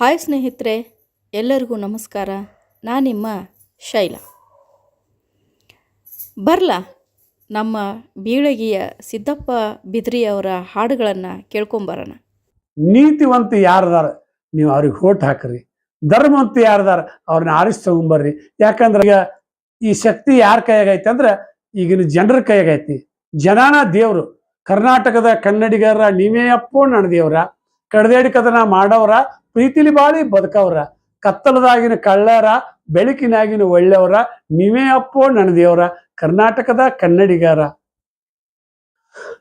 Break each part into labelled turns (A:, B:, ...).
A: Hi ಸ್ನೇಹಿತರೆ, ಎಲ್ಲರಿಗೂ ನಮಸ್ಕಾರ. ನಾನು ನಿಮ್ಮ ಶೈಲ. ಬರಲಾ, ನಮ್ಮ ಬೀಳಗಿಯ ಸಿದ್ದಪ್ಪ ಬಿದ್ರಿಯವರ ಹಾಡುಗಳನ್ನು ಕೇಳ್ಕೊಂಬರೋಣ.
B: ನೀತಿವಂತ ಯಾರದಾರ, ನೀವು ಅವ್ರಿಗೆ ಹೋಟ್ ಹಾಕ್ರಿ. ಧರ್ಮವಂತ ಯಾರದಾರ, ಅವ್ರನ್ನ ಆರಿಸಿ ತಗೊಂಬರ್ರಿ. ಯಾಕಂದ್ರೆ ಈಗ ಈ ಶಕ್ತಿ ಯಾರ ಕೈಯಾಗೈತೆ ಅಂದ್ರೆ ಈಗಿನ ಜನರ ಕೈಯಾಗೈತಿ ಜನಾನ ದೇವರು, ಕರ್ನಾಟಕದ ಕನ್ನಡಿಗರ ನೀವೇ ಅಪ್ಪೋ ನನ್ನ ದೇವ್ರ ಕಡದೇಡಿಕದನ ಮಾಡವ್ರ ಪ್ರೀತಿಲಿ ಬಾಳಿ ಬದುಕವ್ರ. ಕತ್ತಲದಾಗಿನ ಕಳ್ಳರ, ಬೆಳಕಿನಾಗಿನ ಒಳ್ಳೆಯವರ, ನೀವೇ ಅಪ್ಪೋ ನನ್ನ ದೇವ್ರ, ಕರ್ನಾಟಕದ ಕನ್ನಡಿಗರ.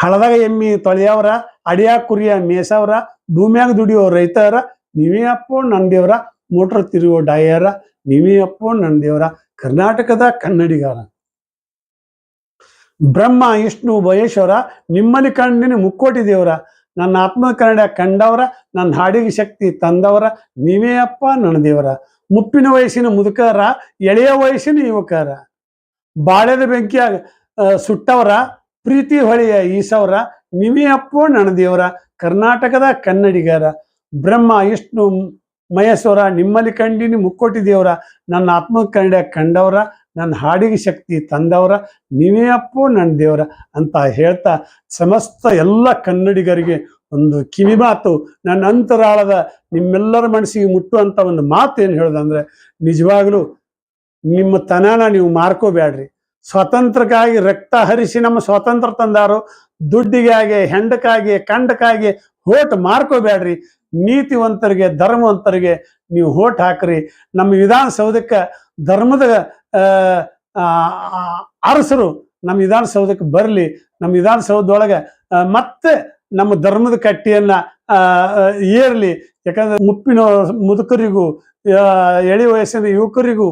B: ಹಳದಾಗ ಎಮ್ಮಿ ತೊಳೆಯವ್ರ, ಅಡಿಯ ಕುರಿಯ ಮೇಸವ್ರ ಭೂಮಿಯಾಗ ದುಡಿಯೋ ರೈತರ ನೀವೇ ಅಪ್ಪೋ ನನ್ನ ದೇವ್ರ, ಮೋಟ್ರ್ ತಿರುಗೋ ಡಾಯರ, ನೀವೇ ಅಪ್ಪೋ ನನ್ನ ದೇವ್ರ, ಕರ್ನಾಟಕದ ಕನ್ನಡಿಗರ. ಬ್ರಹ್ಮ, ವಿಷ್ಣು, ಮಹೇಶ್ವರ ನಿಮ್ಮಲ್ಲಿ ಕಣ್ಣಿನ ಮುಕ್ಕೋಟಿ ದೇವರ ನನ್ನ ಆತ್ಮ ಕನ್ನಡ ಕಂಡವರ, ನನ್ನ ಹಾಡಿಗೆ ಶಕ್ತಿ ತಂದವರ, ನೀವೇ ಅಪ್ಪ ನನ್ನ ದೇವರ. ಮುಪ್ಪಿನ ವಯಸ್ಸಿನ ಮುದುಕರ, ಎಳೆಯ ವಯಸ್ಸಿನ ಯುವಕರ. ಬಾಳೆದ ಬೆಂಕಿಯ ಸುಟ್ಟವರ, ಪ್ರೀತಿ ಹೊಳೆಯ ಈಸವರ, ನೀವೇ ಅಪ್ಪೋ ನನ್ನ ದೇವರ. ಕರ್ನಾಟಕದ ಕನ್ನಡಿಗರ, ಬ್ರಹ್ಮ, ವಿಷ್ಣು, ಮಹೇಶ್ವರ, ನಿಮ್ಮಲ್ಲಿ ಕಂಡಿನಿ ಮುಕ್ಕೋಟಿ ದೇವರ, ನನ್ನ ಆತ್ಮ ಕನ್ನಡ ಕಂಡವರ ನನ್ನ ಹಾಡಿಗೆ ಶಕ್ತಿ ತಂದವರ, ನೀವೇ ಅಪ್ಪು ನನ್ನ ದೇವರ ಅಂತ ಹೇಳ್ತಾ ಸಮಸ್ತ ಎಲ್ಲ ಕನ್ನಡಿಗರಿಗೆ ಒಂದು ಕಿವಿ ಮಾತು, ನನ್ನ ಅಂತರಾಳದ ನಿಮ್ಮೆಲ್ಲರ ಮನಸ್ಸಿಗೆ ಮುಟ್ಟುವಂತ ಒಂದು ಮಾತು ಏನು ಹೇಳೋದಂದ್ರೆ, ನಿಜವಾಗ್ಲೂ ನಿಮ್ಮ ತನನ ನೀವು ಮಾರ್ಕೋಬೇಡ್ರಿ ಸ್ವಾತಂತ್ರ್ಯಕ್ಕಾಗಿ ರಕ್ತ ಹರಿಸಿ ನಮ್ಮ ಸ್ವಾತಂತ್ರ್ಯ ತಂದಾರು, ದುಡ್ಡಿಗಾಗಿ, ಹೆಂಡಕ್ಕಾಗಿ, ಕಂಡಕ್ಕಾಗಿ ಹೋಟ್ ಮಾರ್ಕೋಬೇಡ್ರಿ ನೀತಿವಂತರಿಗೆ, ಧರ್ಮವಂತರಿಗೆ ನೀವು ಹೋಟ್ ಹಾಕ್ರಿ. ನಮ್ಮ ವಿಧಾನಸೌಧಕ್ಕೆ ಧರ್ಮದ ಅರಸರು ನಮ್ಮ ವಿಧಾನಸೌಧಕ್ಕೆ ಬರಲಿ, ನಮ್ಮ ವಿಧಾನಸೌಧದೊಳಗೆ ಮತ್ತೆ ನಮ್ಮ ಧರ್ಮದ ಕಟ್ಟಿಯನ್ನ ಏರ್ಲಿ. ಯಾಕಂದ್ರೆ ಮುಪ್ಪಿನ ಮುದುಕರಿಗೂ ಎಳಿ ವಯಸ್ಸಿನ ಯುವಕರಿಗೂ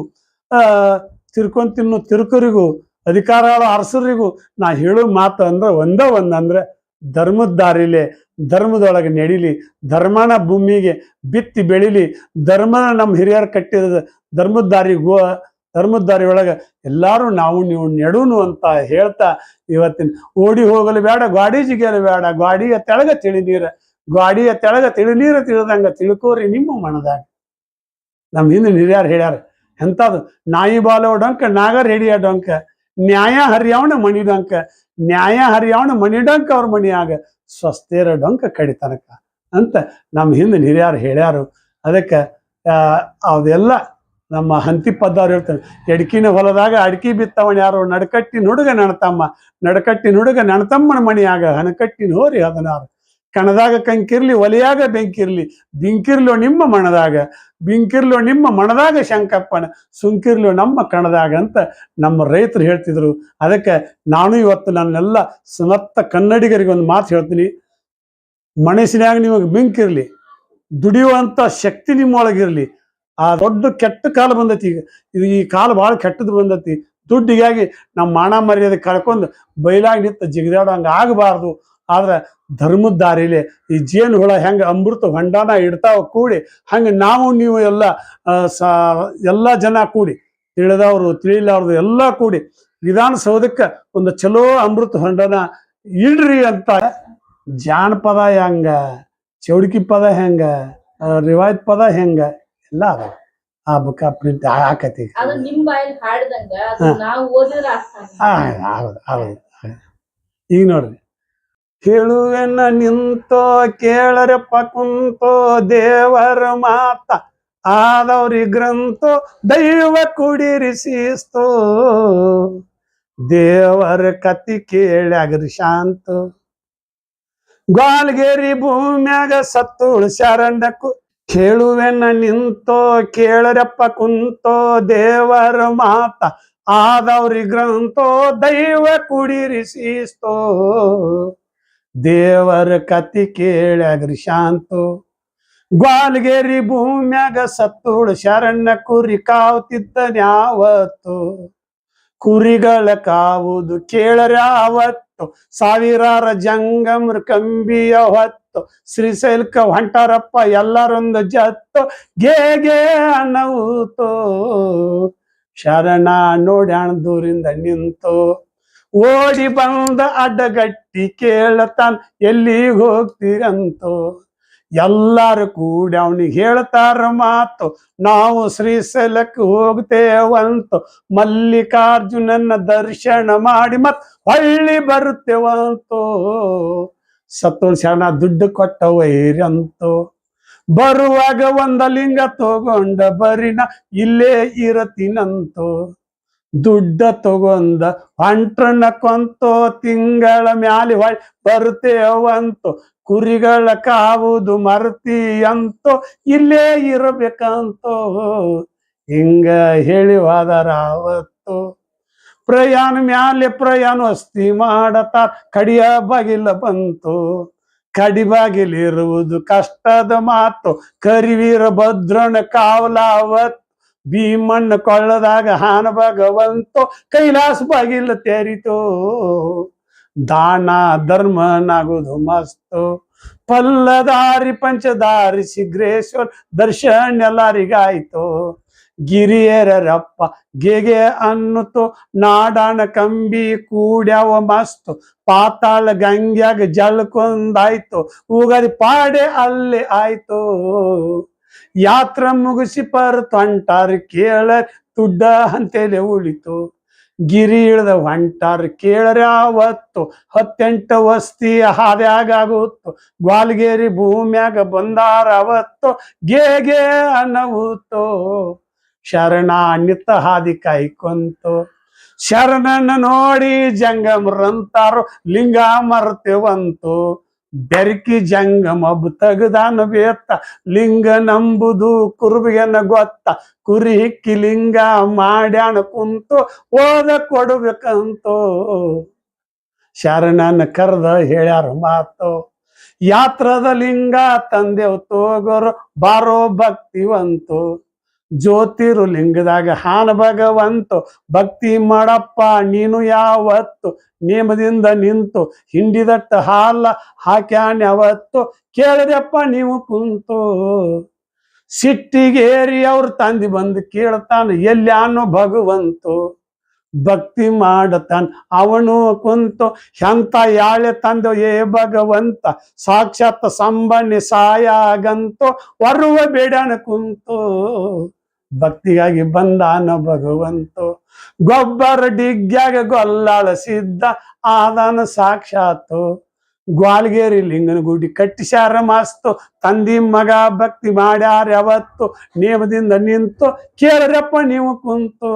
B: ತಿರ್ಕೊಂಡ್ ತಿನ್ನು ತಿರುಕರಿಗೂ ಅಧಿಕಾರ ಅರಸರಿಗೂ ನಾ ಹೇಳೋ ಮಾತು ಅಂದ್ರೆ ಒಂದ ಒಂದಂದ್ರೆ ಧರ್ಮದ ದಾರಿಲಿ, ಧರ್ಮದೊಳಗೆ ನಡೀಲಿ, ಧರ್ಮನ ಭೂಮಿಗೆ ಬಿತ್ತಿ ಬೆಳಿಲಿ, ಧರ್ಮನ ನಮ್ಮ ಹಿರಿಯರು ಕಟ್ಟಿದ ಧರ್ಮದ ದಾರಿ ಗೋ ಧರ್ಮದ ದಾರಿ ಒಳಗೆ ಎಲ್ಲಾರು ನಾವು ನೀವು ನೆಡುನು ಅಂತ ಹೇಳ್ತಾ ಇವತ್ತಿನ ಓಡಿ ಹೋಗಲು ಬೇಡ, ಗಾಡಿ ಜಿಗಿಯಲು ಬೇಡ, ಗಾಡಿಯ ತೆಳಗ ತಿಳಿ ನೀರು ಗಾಡಿಯ ತೆಳಗ ತಿಳಿ ನೀರ ತಿಳಿದಂಗ ತಿಳ್ಕೋರಿ ನಿಮ್ಮ ಮನದಾಗ. ನಮ್ಮ ಹಿಂದೆ ನಿರ್ಯಾರು ಹೇಳ್ಯಾರ, ಎಂಥದ್ದು ನಾಯಿ ಬಾಲೋ ಡೊಂಕ, ನಾಗರ್ ಹಿಡಿಯ ಡೊಂಕ, ನ್ಯಾಯ ಹರಿಯವಣ ಮಣಿ ಡೊಂಕ, ನ್ಯಾಯ ಹರಿಯವಣ ಮಣಿ ಡೊಂಕ ಅವ್ರ ಮಣಿಯಾಗ ಸ್ವಸ್ಥೇರ ಡೊಂಕ ಕಡಿತನಕ ಅಂತ ನಮ್ಮ ಹಿಂದೆ ನಿರ್ಯಾರು ಹೇಳ್ಯಾರು. ಅದಕ್ಕೆ ಅದೆಲ್ಲ ನಮ್ಮ ಹಂತಿ ಹಂತಿಪ್ಪದ್ದವ್ರು ಹೇಳ್ತಾರೆ ಎಡ್ಕಿನ ಹೊಲದಾಗ ಅಡ್ಕಿ ಬಿತ್ತವನ್ ಯಾರು, ನಡಕಟ್ಟಿ ನುಡುಗ ನಣತಮ್ಮ. ನಡಕಟ್ಟಿ ನುಡುಗ ನಣತಮ್ಮನ ಮಣಿಯಾಗ ಹಣಕಟ್ಟಿನ ಹೋರಿ ಹದಿನಾರು. ಕಣದಾಗ ಕಂಕಿರ್ಲಿ, ಒಲೆಯಾಗ ಬೆಂಕಿರ್ಲಿ, ಬಿಂಕಿರ್ಲೋ ನಿಮ್ಮ ಮಣದಾಗ, ಬಿಂಕಿರ್ಲೋ ನಿಮ್ಮ ಮಣದಾಗ ಶಂಕಪ್ಪನ, ಸುಂಕಿರ್ಲೋ ನಮ್ಮ ಕಣದಾಗ ಅಂತ ನಮ್ಮ ರೈತರು ಹೇಳ್ತಿದ್ರು. ಅದಕ್ಕೆ ನಾನು ಇವತ್ತು ನನ್ನೆಲ್ಲ ಸಮರ್ಥ ಕನ್ನಡಿಗರಿಗೆ ಒಂದು ಮಾತು ಹೇಳ್ತೀನಿ. ಮನಸ್ಸಿನಾಗ ನಿಮಗೆ ಬಿಂಕಿರ್ಲಿ ದುಡಿಯುವಂತ ಶಕ್ತಿ ನಿಮ್ಮೊಳಗಿರ್ಲಿ ಆ ದೊಡ್ಡ ಕೆಟ್ಟ ಕಾಲ ಬಂದೈತಿ ಈಗ. ಈ ಕಾಲ ಭಾಳ ಕೆಟ್ಟದ್ದು ಬಂದೈತಿ. ದುಡ್ಡಿಗಾಗಿ ನಮ್ಮ ಮಾಣ ಮರ್ಯಾದೆ ಕಳ್ಕೊಂಡು ಬೈಲಾಗಿ ನಿಂತ ಹಂಗೆ ಆಗಬಾರ್ದು. ಆದ್ರೆ ಧರ್ಮದ ದಾರಿಲಿ ಈ ಜೇನು ಹುಳ ಹೆಂಗ ಅಮೃತ ಹೊಂಡಾನ ಇಡ್ತಾವ ಕೂಡಿ, ಹಂಗೆ ನಾವು ನೀವು ಎಲ್ಲ ಎಲ್ಲ ಜನ ಕೂಡಿ, ತಿಳಿದವರು, ತಿಳಿಲಾರ್ದು ಎಲ್ಲ ಕೂಡಿ ವಿಧಾನಸೌಧಕ್ಕೆ ಒಂದು ಚಲೋ ಅಮೃತ ಹೊಂಡನ ಇಡ್ರಿ ಅಂತ ಜಾನಪದ ಹೆಂಗ, ಚೌಡಿಕಿ ಪದ ಹೆಂಗ ರಿವಾಯತ್ ಪದ ಹೆಂಗ ಎಲ್ಲ ಅವ ಆ ಬುಕ್ ಪ್ರಿಂಟ್ ಹಾಕತಿ
A: ಅದು ನಿಮ್ಮ ಬಾಯಲ್ಲಿ ಹಾಡ್ದಂಗ ಅದು ನಾವು ಓದಿದ್ರೆ ಅರ್ಥ
B: ಆ, ಹೌದು ಹೌದು ಈಗ ನೋಡ್ರಿ. ಕೇಳುವೆನ ನಿಂತೋ ಕೇಳರೆ ಕುಂತೋ ದೇವರ ಮಾತ ಆದವ್ರಿ ಗ್ರಂಥೋ ದೈವ ಕುಡಿರಿ ಶಿಸ್ತೋ ದೇವರ ಕತಿ ಕೇಳ್ಯಾಗ್ರಿ ಶಾಂತ. ಗ್ವಾಲ್ಗೇರಿ ಭೂಮ್ಯಾಗ ಸತ್ತು ಶರಣಕು ಕೇಳುವೆನ ನಿಂತೋ, ಕೇಳರಪ್ಪ ಕುಂತೋ, ದೇವರ ಮಾತ ಆದವ್ರಿ ಗ್ರಂಥೋ, ದೈವ ಕುಡಿರಿ ಶಿಸ್ತೋ ದೇವರ ಕತಿ ಕೇಳಗ್ರಿ ಶಾಂತೋ. ಗ್ವಾಲ್ಗೇರಿ ಭೂಮ್ಯಾಗ ಸತ್ತುಳು, ಶರಣ್ಯ ಕುರಿ ಕಾವ್ತಿದ್ದನ್ಯಾವತ್ತು ಕುರಿಗಳ ಕಾವುದು ಕೇಳರ್ಯಾವತ್ತು, ಸಾವಿರಾರ ಜಂಗಮ್ರ ಕಂಬಿಯ ಹೊತ್ತು. ಶ್ರೀಶೈಲ್ಕ ಹೊಂಟಾರಪ್ಪ ಎಲ್ಲರೊಂದು ಜತ್ತು ಗೇ ಗೇ ಅನ್ನವುತೋ ಶರಣ ನೋಡ್ಯಾಣ ದೂರಿಂದ ನಿಂತು. ಓಡಿ ಬಂದ ಅಡ್ಡಗಟ್ಟಿ ಕೇಳತಾನ್ ಎಲ್ಲಿಗೆ ಹೋಗ್ತೀರಂತೋ? ಎಲ್ಲಾರು ಕೂಡಿ ಅವನಿಗೆ ಹೇಳ್ತಾರ ಮಾತು, ನಾವು ಶ್ರೀಶೈಲಕ್ಕೆ ಹೋಗ್ತೇವಂತು. ಮಲ್ಲಿಕಾರ್ಜುನನ ದರ್ಶನ ಮಾಡಿ ಮತ್ ಹೊಳ್ಳಿ ಬರುತ್ತೇವಂತೋ. ಸತ್ತು ಶರಣ ದುಡ್ಡು ಕೊಟ್ಟ ವೈರಂತು. ಬರುವಾಗ ಒಂದ ಲಿಂಗ ತಗೊಂಡ ಬರಿನ ಇಲ್ಲೇ ಇರತಿನಂತೋ. ದುಡ್ಡ ತಗೊಂಡ ಅಂಟ್ರನ್ನ ಕೊಂತೋ, ತಿಂಗಳ ಮ್ಯಾಲಿ ಹೊಳ್ ಬರ್ತೇವಂತು ಕುರಿಗಳ ಕಾವುದು ಮರ್ತಿ ಅಂತೋ ಇಲ್ಲೇ ಇರಬೇಕಂತೋ. ಹಿಂಗ ಹೇಳಿ ಅವತ್ತು ಪ್ರಯಾಣ ಮ್ಯಾಲೆ ಪ್ರಯಾಣ ಅಸ್ತಿ ಮಾಡತಾರ. ಕಡಿಯ ಬಾಗಿಲ ಬಂತು. ಕಡಿ ಬಾಗಿಲಿರುವುದು ಕಷ್ಟದ ಮಾತು. ಕರಿವೀರ ಭದ್ರನ ಕಾವಲಾವತ್. ಭೀಮಣ್ಣ ಕೊಳ್ಳದಾಗ ಹಾನ ಭಗವಂತು. ಕೈಲಾಸ ಬಾಗಿಲ ತೆರಿತು. ದಾನ ಧರ್ಮನಾಗುದು ಮಸ್ತು. ಪಲ್ಲದಾರಿ ಪಂಚದಾರಿ ಸಿಗ್ರೇಶ್ವರ್ ದರ್ಶನ ಎಲ್ಲರಿಗಾಯ್ತು. ಗಿರಿಯರಪ್ಪ ಗೆಗೆ ಅನ್ನುತು ನಾಡಾನ ಕಂಬಿ ಕೂಡ್ಯಾವ ಮಸ್ತು. ಪಾತಾಳ ಗಂಗ್ಯಾಗ ಜಲ್ಕೊಂದಾಯ್ತು ಉಗದಿ ಪಾಡೆ ಅಲ್ಲಿ ಆಯ್ತು. ಯಾತ್ರ ಮುಗಿಸಿ ಪರ್ ತೊಂಟಾರ ಕೇಳ ತುಡ್ಡ ಅಂತೇಳಿ ಉಳಿತು. ಗಿರಿ ಇಳ್ದ ಹೊಂಟಾರ ಕೇಳರ ಅವತ್ತು ಹತ್ತೆಂಟು ವಸ್ತಿ ಹಾದ್ಯಾಗ ಆಗುತ್ತು. ಗ್ವಾಲ್ಗೇರಿ ಭೂಮ್ಯಾಗ ಬಂದಾರ ಅವತ್ತು ಗೇಗೆ ಅನ್ನವುತ್ತೋ. ಶರಣ ಹಾದಿ ಕಾಯ್ಕೊಂತು ಶರಣನ ನೋಡಿ ಜಂಗಮರಂತಾರು ಲಿಂಗ ಮರ್ತೇವಂತು ಬೆರಕಿ ಜಂಗಮಬ್ ತಗದಾನ ಬೇತ್ತ. ಲಿಂಗ ನಂಬುದು ಕುರುಬಿಯನ ಗೊತ್ತ. ಕುರಿ ಹಿಕ್ಕಿ ಲಿಂಗ ಮಾಡ್ಯಾನ ಕುಂತು ಓದ ಕೊಡ್ಬೇಕಂತು. ಶರಣನ ಕರೆದ ಹೇಳ್ಯಾರ ಮಾತು. ಯಾತ್ರದ ಲಿಂಗ ತಂದೆವು ತೋಗೋರು ಬಾರೋ ಭಕ್ತಿವಂತು. ಜ್ಯೋತಿರು ಲಿಂಗದಾಗ ಹಾನ ಭಗವಂತು, ಭಕ್ತಿ ಮಾಡಪ್ಪ, ನೀನು ಯಾವತ್ತು? ನೇಮದಿಂದ ನಿಂತು, ಹಿಂಡಿದಟ್ಟ ಹಾಲ ಹಾಕ್ಯಾನ್ ಯಾವತ್ತು ಕೇಳಿದೆಪ್ಪ ನೀವು ಕುಂತು. ಸಿಟ್ಟಿಗೇರಿ ಅವ್ರ ತಂದಿ ಬಂದು ಕೇಳ್ತಾನೆ ಎಲ್ಲಾನು ಭಗವಂತು? ಭಕ್ತಿ ಮಾಡತಾನ, ಅವನು ಕುಂತು ಎಂತ ಯಾಳೆ ತಂದು ಏ ಭಗವಂತ? ಸಾಕ್ಷಾತ್ ಸಂಬಣ್ಣಿ ಸಾಯಾಗಂತು ವರುವ ಬೇಡನ ಕುಂತು. ಭಕ್ತಿಗಾಗಿ ಬಂದಾನ ಭಗವಂತು. ಗೊಬ್ಬರ ಡಿಗ್ಗ್ಯಾಗ ಗೊಲ್ಲಾಳ ಸಿದ್ಧ ಆದಾನ ಸಾಕ್ಷಾತ್ತು. ಗ್ವಾಲ್ಗೇರಿ ಲಿಂಗನ ಗುಡಿ ಕಟ್ಟಿಸ್ಯಾರ ಮಾಸ್ತು. ತಂದಿ ಮಗ ಭಕ್ತಿ ಮಾಡ್ಯಾರ ಯಾವತ್ತು? ನೇಮದಿಂದ ನಿಂತು ಕೇಳರಪ್ಪ ನೀವು ಕುಂತು.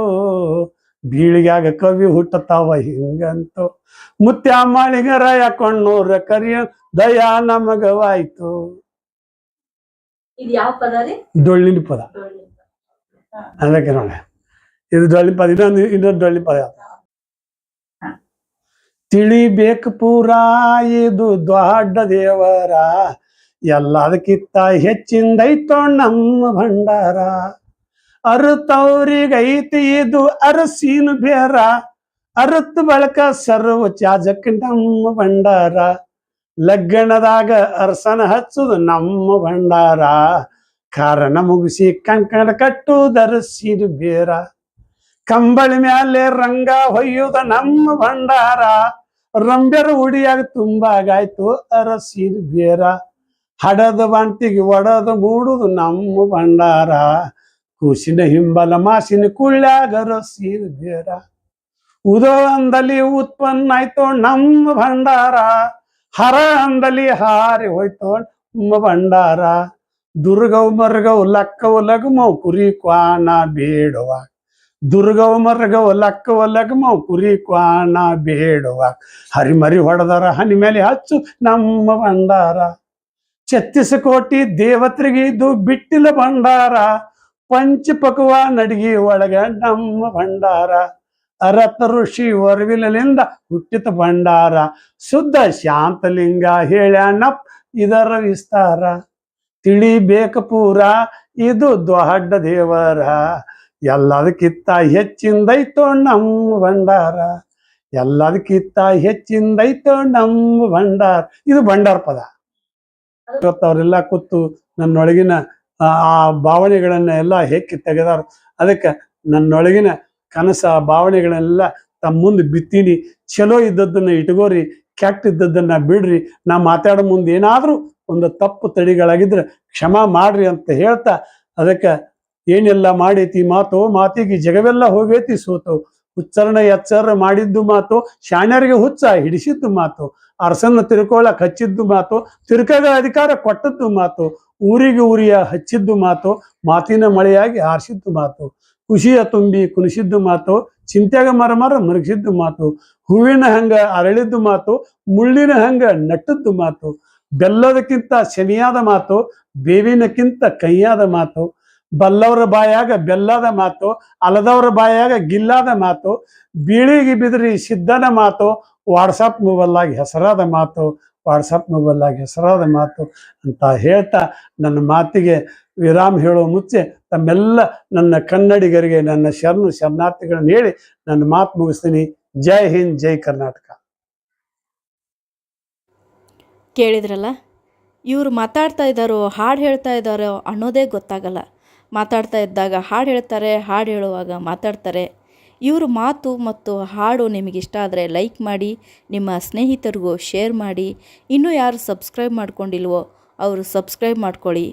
B: ಬೀಳಿಗ್ಯಾಗ ಕವಿ ಹುಟ್ಟತಾವ ಹಿಂಗಂತು. ಮುತ್ಯ ಮಾಳಿಗರಾಯ ಕೊಂಡೂರ ಕರಿಯ ದಯಾ ನಮಗವಾಯ್ತು.
C: ಇದು ಯಾವ ಪದ ರೀ?
B: ಡೊಳ್ಳಿನ ಪದ. ನೋಡಿ ಇದು ಡೊಳ್ಳಿ ಪದ, ಇನ್ನೊಂದು ಇನ್ನೊಂದು ಡೊಳ್ಳಿ ಪದ. ತಿಳಿಬೇಕು ಪೂರ, ಇದು ದೊಡ್ಡ ದೇವರ. ಎಲ್ಲದಕ್ಕಿಂತ ಹೆಚ್ಚಿಂದೈತೋ ನಮ್ಮ ಭಂಡಾರ. ಅರುತವ್ರಿಗೈತಿ ಇದು ಅರಸೀನು ಬೇರ. ಅರುತ್ ಬಳಕ ಸರ್ವ ಚಾಜಕ್ಕೆ ನಮ್ಮ ಭಂಡಾರ. ಲಗ್ನದಾಗ ಅರಸನ ಹಚ್ಚುದು ನಮ್ಮ ಭಂಡಾರ. ಕಾರಣ ಮುಗಿಸಿ ಕಂಕಣ ಕಟ್ಟುದರಸಿದು ಬೇರ. ಕಂಬಳಿ ಮ್ಯಾಲೆ ರಂಗ ಹೊಯ್ಯುದ ನಮ್ಮ ಭಂಡಾರ. ರಂಬೆರ ಉಡಿಯಾಗ ತುಂಬಾಗಾಯ್ತು ಅರಸಿದ ಬೇರ. ಹಡದ ಬಂತಿಗೆ ಒಡದ ಮೂಡುದು ನಮ್ಮ ಭಂಡಾರ. ಕೂಸಿನ ಹಿಂಬಲ ಮಾಸಿನ ಕುಳ್ಳ್ಯಾಗ ರಸೀದ ಬೇರ. ಉದೋ ಅಂದಲ್ಲಿ ಉತ್ಪನ್ನ ಆಯ್ತು ನಮ್ಮ ಭಂಡಾರ. ಹರ ಅಂದಲ್ಲಿ ಹಾರಿ ಹೋಯ್ತೋ ನಮ್ಮ ಭಂಡಾರ. ದುರ್ಗವ್ ಮರ್ಗವ್ ಲಕ್ಕವ ಲಗಮವ್ ಕುರಿ ಕ್ವಾಣ ಬೇಡವ. ದುರ್ಗವ ಮರ್ಗವ್ ಲಕ್ಕವ ಲಗಮವ್ ಕುರಿ ಕ್ವಾಣ ಬೇಡುವ. ಹರಿಮರಿ ಹೊಡೆದಾರ ಹನಿ ಮೇಲೆ ಹಚ್ಚು ನಮ್ಮ ಭಂಡಾರ. ಛತ್ತೀಸ ಕೋಟಿ ದೇವತ್ರಿಗೆ ಇದು ಬಿಟ್ಟಿಲ ಭಂಡಾರ. ಪಂಚಪಕ್ವ ನಡಿಗೆ ಒಳಗ ನಮ್ಮ ಭಂಡಾರ. ಅರತ ಋಷಿ ಒರವಿಲಿಂದ ಹುಟ್ಟಿತ ಭಂಡಾರ. ಶುದ್ಧ ಶಾಂತಲಿಂಗ ಹೇಳ್ಯಾನಪ್ ಇದರ ವಿಸ್ತಾರ. ತಿಳಿಬೇಕ ಪೂರ, ಇದು ದೊಡ್ಡ ದೇವರ. ಎಲ್ಲದಕ್ಕಿತ್ತ ಹೆಚ್ಚಿಂದೈತೋ ನಮ್ಮ ಭಂಡಾರ. ಎಲ್ಲದಕ್ಕಿತ್ತ ಹೆಚ್ಚಿಂದೈತೋ ನಮ್ಮ ಭಂಡಾರ. ಇದು ಭಂಡಾರ ಪದ. ಇವತ್ತವರೆಲ್ಲ ಕೂತು ನನ್ನೊಳಗಿನ, ಆ ಭಾವನೆಗಳನ್ನ ಎಲ್ಲ ಹೆಕ್ಕಿ ತೆಗೆದಾರ. ಅದಕ್ಕೆ ನನ್ನೊಳಗಿನ ಕನಸ ಭಾವನೆಗಳನ್ನೆಲ್ಲ ತಮ್ಮ ಮುಂದೆ ಬಿತ್ತೀನಿ. ಚಲೋ ಇದ್ದದ್ದನ್ನ ಇಟ್ಕೋರಿ, ಕೆಟ್ಟ ಇದ್ದದ್ದನ್ನ ಬಿಡ್ರಿ. ನಾ ಮಾತಾಡೋ ಮುಂದೆ ಏನಾದ್ರೂ ಒಂದು ತಪ್ಪು ತಡಿಗಳಾಗಿದ್ರೆ ಕ್ಷಮ ಮಾಡ್ರಿ ಅಂತ ಹೇಳ್ತಾ ಅದಕ್ಕೆ ಏನೆಲ್ಲ ಮಾಡೈತಿ ಮಾತು ಮಾತಿಗೆ ಜಗವೆಲ್ಲ ಹೋಗೈತಿ ಸೋತು. ಉಚ್ಚರಣ ಎಚ್ಚರ ಮಾಡಿದ್ದು ಮಾತು, ಶಾಣ್ಯರಿಗೆ ಹುಚ್ಚ ಹಿಡಿಸಿದ್ದು ಮಾತು ಅರಸನ್ನ ತಿರ್ಕೊಳ್ಳಕ್ ಹಚ್ಚಿದ್ದು ಮಾತು, ತಿರ್ಕದ ಅಧಿಕಾರ ಕೊಟ್ಟದ್ದು ಮಾತು, ಊರಿಗೆ ಊರಿಯ ಹಚ್ಚಿದ್ದು ಮಾತು, ಮಾತಿನ ಮಳೆಯಾಗಿ ಹಾರಿಸಿದ್ದು ಮಾತು, ಖುಷಿಯ ತುಂಬಿ ಕುಣಿಸಿದ್ದು ಮಾತು ಚಿಂತ್ಯಾಗ ಮರ ಮರ ಮರಗಿಸಿದ್ದು ಮಾತು, ಹೂವಿನ ಹಂಗ ಅರಳಿದ್ದು ಮಾತು, ಮುಳ್ಳಿನ ಹಂಗ ನಟ್ಟದ್ದು ಮಾತು ಬೆಲ್ಲದಕ್ಕಿಂತ ಶನಿಯಾದ ಮಾತು, ಬೇವಿನಕ್ಕಿಂತ ಕೈಯಾದ ಮಾತು, ಬಲ್ಲವರ ಬಾಯಾಗ ಬೆಲ್ಲದ ಮಾತು, ಅಲದವರ ಬಾಯಾಗ ಗಿಲ್ಲಾದ ಮಾತು, ಬೀಳಿಗೆ ಬಿದ್ರಿ ಸಿದ್ಧನ ಮಾತು, ವಾಟ್ಸಪ್ ಮೊಬೈಲಾಗಿ ಹೆಸರಾದ ಮಾತು, ವಾಟ್ಸಪ್ ಮೊಬೈಲಾಗಿ ಹೆಸರಾದ ಮಾತು ಅಂತ ಹೇಳ್ತಾ ನನ್ನ ಮಾತಿಗೆ ವಿರಾಮ ಹೇಳೋ ಮುಂಚೆ ತಮ್ಮೆಲ್ಲ ನನ್ನ ಕನ್ನಡಿಗರಿಗೆ, ನನ್ನ ಶರಣು ಶರಣಾರ್ಥಿಗಳನ್ನು ಹೇಳಿ ನನ್ನ ಮಾತು ಮುಗಿಸ್ತೀನಿ. ಜೈ ಹಿಂದ್, ಜೈ ಕರ್ನಾಟಕ.
A: ಕೇಳಿದ್ರಲ್ಲ? ಇವರು ಮಾತಾಡ್ತಾ ಇದ್ದಾರೋ, ಹಾಡು ಹೇಳ್ತಾ ಇದ್ದಾರೋ ಅನ್ನೋದೇ ಗೊತ್ತಾಗಲ್ಲ. ಮಾತಾಡ್ತಾ ಇದ್ದಾಗ ಹಾಡು ಹೇಳ್ತಾರೆ, ಹಾಡು ಹೇಳುವಾಗ ಮಾತಾಡ್ತಾರೆ. ಇವರು ಮಾತು ಮತ್ತು ಹಾಡು ನಿಮಗಿಷ್ಟ ಆದರೆ ಲೈಕ್ ಮಾಡಿ, ನಿಮ್ಮ ಸ್ನೇಹಿತರಿಗೂ ಶೇರ್ ಮಾಡಿ. ಇನ್ನೂ ಯಾರು ಸಬ್ಸ್ಕ್ರೈಬ್ ಮಾಡ್ಕೊಂಡಿಲ್ವೋ, ಅವರು ಸಬ್ಸ್ಕ್ರೈಬ್ ಮಾಡ್ಕೊಳ್ಳಿ.